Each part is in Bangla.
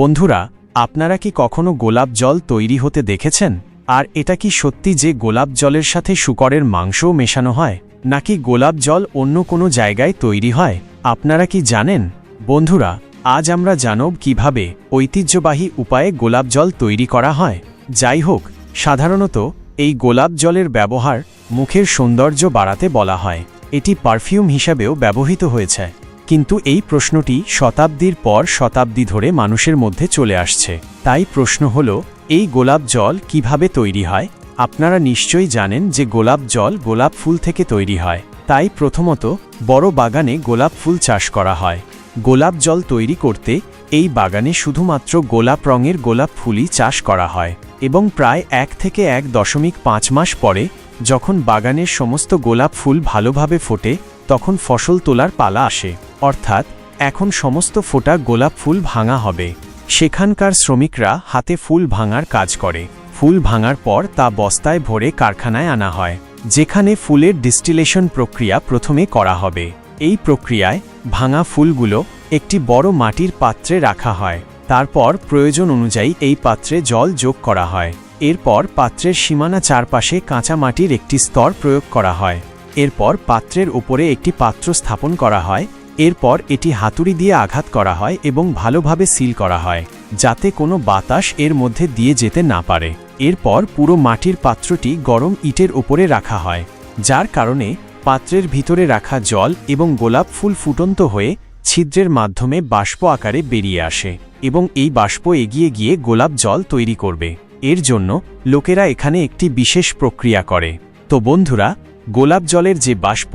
বন্ধুরা, আপনারা কি কখনো গোলাপ জল তৈরি হতে দেখেছেন? আর এটা কি সত্যি যে গোলাপ জলের সাথে শুকরের মাংসও মেশানো হয়, নাকি গোলাপ জল অন্য কোনো জায়গায় তৈরি হয়? আপনারা কি জানেন? বন্ধুরা, আজ আমরা জানব কীভাবে ঐতিহ্যবাহী উপায়ে গোলাপ জল তৈরি করা হয়। যাই হোক, সাধারণত এই গোলাপ জলের ব্যবহার মুখের সৌন্দর্য বাড়াতে বলা হয়। এটি পারফিউম হিসাবেও ব্যবহৃত হয়েছে। কিন্তু এই প্রশ্নটি শতাব্দীর পর শতাব্দী ধরে মানুষের মধ্যে চলে আসছে। তাই প্রশ্ন হল, এই গোলাপ জল কীভাবে তৈরি হয়? আপনারা নিশ্চয়ই জানেন যে গোলাপ জল গোলাপ ফুল থেকে তৈরি হয়। তাই প্রথমত, বড় বাগানে গোলাপ ফুল চাষ করা হয়। গোলাপ জল তৈরি করতে এই বাগানে শুধুমাত্র গোলাপ রঙের গোলাপ ফুলই চাষ করা হয় এবং প্রায় এক থেকে এক দশমিক পাঁচ মাস পরে, যখন বাগানের সমস্ত গোলাপ ফুল ভালোভাবে ফোটে তখন ফসল তোলার পালা আসে। অর্থাৎ, এখন সমস্ত ফোটা গোলাপ ফুল ভাঙা হবে। সেখানকার শ্রমিকরা হাতে ফুল ভাঙার কাজ করে। ফুল ভাঙার পর তা বস্তায় ভরে কারখানায় আনা হয়, যেখানে ফুলের ডিস্টিলেশন প্রক্রিয়া প্রথমে করা হবে। এই প্রক্রিয়ায় ভাঙা ফুলগুলো একটি বড় মাটির পাত্রে রাখা হয়। তারপর প্রয়োজন অনুযায়ী এই পাত্রে জল যোগ করা হয়। এরপর পাত্রের সীমানা চারপাশে কাঁচা মাটির একটি স্তর প্রয়োগ করা হয়। এরপর পাত্রের উপরে একটি পাত্র স্থাপন করা হয়, এরপর এটি হাতুড়ি দিয়ে আঘাত করা হয় এবং ভালোভাবে সিল করা হয়, যাতে কোনো বাতাস এর মধ্যে দিয়ে যেতে না পারে। এরপর পুরো মাটির পাত্রটি গরম ইটের উপরে রাখা হয়, যার কারণে পাত্রের ভিতরে রাখা জল এবং গোলাপ ফুল ফুটন্ত হয়ে ছিদ্রের মাধ্যমে বাষ্প আকারে বেরিয়ে আসে এবং এই বাষ্প এগিয়ে গিয়ে গোলাপ জল তৈরি করবে। এর জন্য লোকেরা এখানে একটি বিশেষ প্রক্রিয়া করে। তো বন্ধুরা গোলাপ জলের যে বাষ্প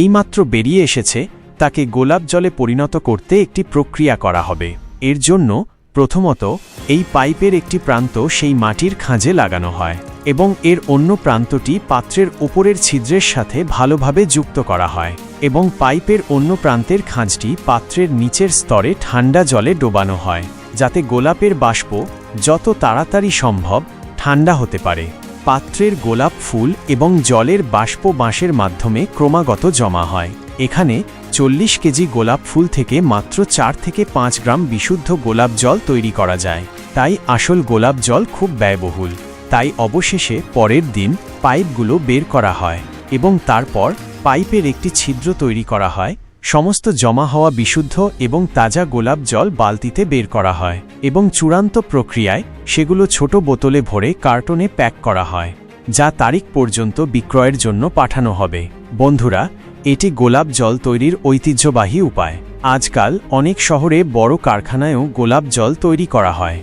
এইমাত্র বেরিয়ে এসেছে, তাকে গোলাপ জলে পরিণত করতে একটি প্রক্রিয়া করা হবে। এর জন্য প্রথমত এই পাইপের একটি প্রান্ত সেই মাটির খাঁজে লাগানো হয় এবং এর অন্য প্রান্তটি পাত্রের ওপরের ছিদ্রের সাথে ভালোভাবে যুক্ত করা হয় এবং পাইপের অন্য প্রান্তের খাঁজটি পাত্রের নিচের স্তরে ঠান্ডা জলে ডোবানো হয়, যাতে গোলাপের বাষ্প যত তাড়াতাড়ি সম্ভব ঠান্ডা হতে পারে। পাত্রের গোলাপ ফুল এবং জলের বাষ্প বাঁশের মাধ্যমে ক্রমাগত জমা হয়। এখানে চল্লিশ কেজি গোলাপ ফুল থেকে মাত্র চার থেকে পাঁচ গ্রাম বিশুদ্ধ গোলাপ জল তৈরি করা যায়। তাই আসল গোলাপ জল খুব ব্যয়বহুল। তাই অবশেষে পরের দিন পাইপগুলো বের করা হয় এবং তারপর পাইপের একটি ছিদ্র তৈরি করা হয় সমস্ত জমা হওয়া বিশুদ্ধ এবং তাজা গোলাপ জল বালতিতে বের করা হয় এবং চূড়ান্ত প্রক্রিয়ায় সেগুলো ছোট বোতলে ভরে কার্টনে প্যাক করা হয়, যা তারিখ পর্যন্ত বিক্রয়ের জন্য পাঠানো হবে। বন্ধুরা, এটি গোলাপ জল তৈরির ঐতিহ্যবাহী উপায়। আজকাল অনেক শহরে বড় কারখানায়ও গোলাপ জল তৈরি করা হয়।